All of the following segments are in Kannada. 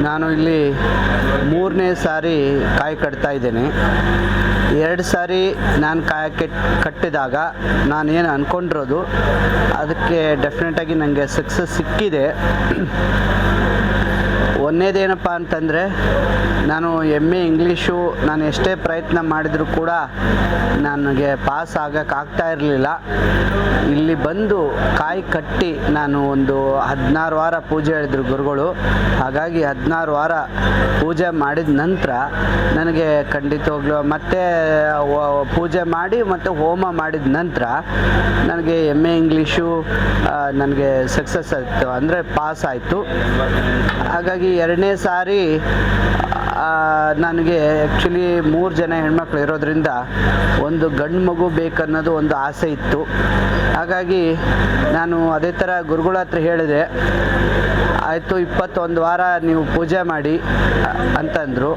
ನಾನು ಇಲ್ಲಿ ಮೂರನೇ ಸಾರಿ ಕಾಯಿ ಕಟ್ತಾ ಇದ್ದೇನೆ. ಎರಡು ಸಾರಿ ನಾನು ಕಾಯಿ ಕೆಟ್, ಕಟ್ಟಿದಾಗ ನಾನೇನು ಅಂದ್ಕೊಂಡಿರೋದು ಅದಕ್ಕೆ ಡೆಫಿನೆಟಾಗಿ ನನಗೆ ಸಕ್ಸಸ್ ಸಿಕ್ಕಿದೆ. ಒಂದೇದೇನಪ್ಪ ಅಂತಂದರೆ, ನಾನು ಎಂ ಎ ಇಂಗ್ಲೀಷು ನಾನು ಎಷ್ಟೇ ಪ್ರಯತ್ನ ಮಾಡಿದರೂ ಕೂಡ ನನಗೆ ಪಾಸ್ ಆಗೋಕ್ಕಾಗ್ತಾ ಇರಲಿಲ್ಲ. ಇಲ್ಲಿ ಬಂದು ಕಾಯಿ ಕಟ್ಟಿ ನಾನು ಒಂದು ಹದಿನಾರು ವಾರ ಪೂಜೆ ಹೇಳಿದ್ರು ಗುರುಗಳು. ಹಾಗಾಗಿ ಹದಿನಾರು ವಾರ ಪೂಜೆ ಮಾಡಿದ ನಂತರ ನನಗೆ ಖಂಡಿತವಾಗ್ಲೂ ಮತ್ತೆ ಪೂಜೆ ಮಾಡಿ ಮತ್ತು ಹೋಮ ಮಾಡಿದ ನಂತರ ನನಗೆ ಎಂ ಎ ಇಂಗ್ಲೀಷು ನನಗೆ ಸಕ್ಸಸ್ ಆಯಿತು. ಅಂದರೆ ಪಾಸ್ ಆಯಿತು. ಹಾಗಾಗಿ ಎರಡನೇ ಸಾರಿ ನನಗೆ ಆ್ಯಕ್ಚುಲಿ ಮೂರು ಜನ ಹೆಣ್ಮಕ್ಳು ಇರೋದ್ರಿಂದ ಒಂದು ಗಂಡು ಮಗು ಬೇಕನ್ನೋದು ಒಂದು ಆಸೆ ಇತ್ತು. ಹಾಗಾಗಿ ನಾನು ಅದೇ ಥರ ಗುರುಗಳ ಹತ್ರ ಹೇಳಿದೆ. ಆಯಿತು, ಇಪ್ಪತ್ತೊಂದು ವಾರ ನೀವು ಪೂಜೆ ಮಾಡಿ, ಅಂತಂದರು.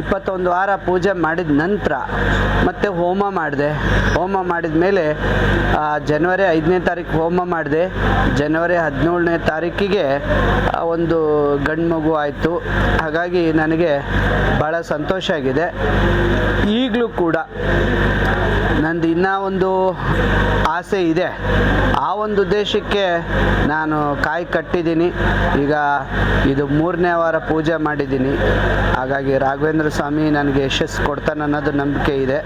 ಇಪ್ಪತ್ತೊಂದು ವಾರ ಪೂಜೆ ಮಾಡಿದ ನಂತರ, ಮತ್ತೆ ಹೋಮ ಮಾಡಿದೆ. ಹೋಮ ಮಾಡಿದ ಮೇಲೆ ಜನವರಿ ಐದನೇ ತಾರೀಕು ಹೋಮ ಮಾಡಿದೆ. ಜನವರಿ ಹದಿನೇಳನೇ ತಾರೀಕಿಗೆ ಒಂದು ಗಂಡು ಮಗು ಆಯಿತು. ಹಾಗಾಗಿ ನನಗೆ ಭಾಳ ಸಂತೋಷ ಆಗಿದೆ. ಈಗಲೂ ಕೂಡ ನಂದು ಇನ್ನೂ ಒಂದು ಆಸೆ ಇದೆ. ಆ ಒಂದು ಉದ್ದೇಶಕ್ಕೆ ನಾನು ಕಾಯಿ ಕಟ್ಟಿದ್ದೀನಿ. ಈಗ ಇದು ಮೂರನೇ ವಾರ ಪೂಜೆ ಮಾಡಿದ್ದೀನಿ. ಹಾಗಾಗಿ ರಾಘವೇಂದ್ರ ಸ್ವಾಮಿ ನನಗೆ ಯಶಸ್ಸು ಕೊಡ್ತಾನೆ ಅನ್ನೋದು ನಂಬಿಕೆ ಇದೆ.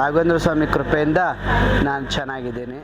ರಾಘವೇಂದ್ರ ಸ್ವಾಮಿ ಕೃಪೆಯಿಂದ ನಾನು ಚೆನ್ನಾಗಿದ್ದೀನಿ.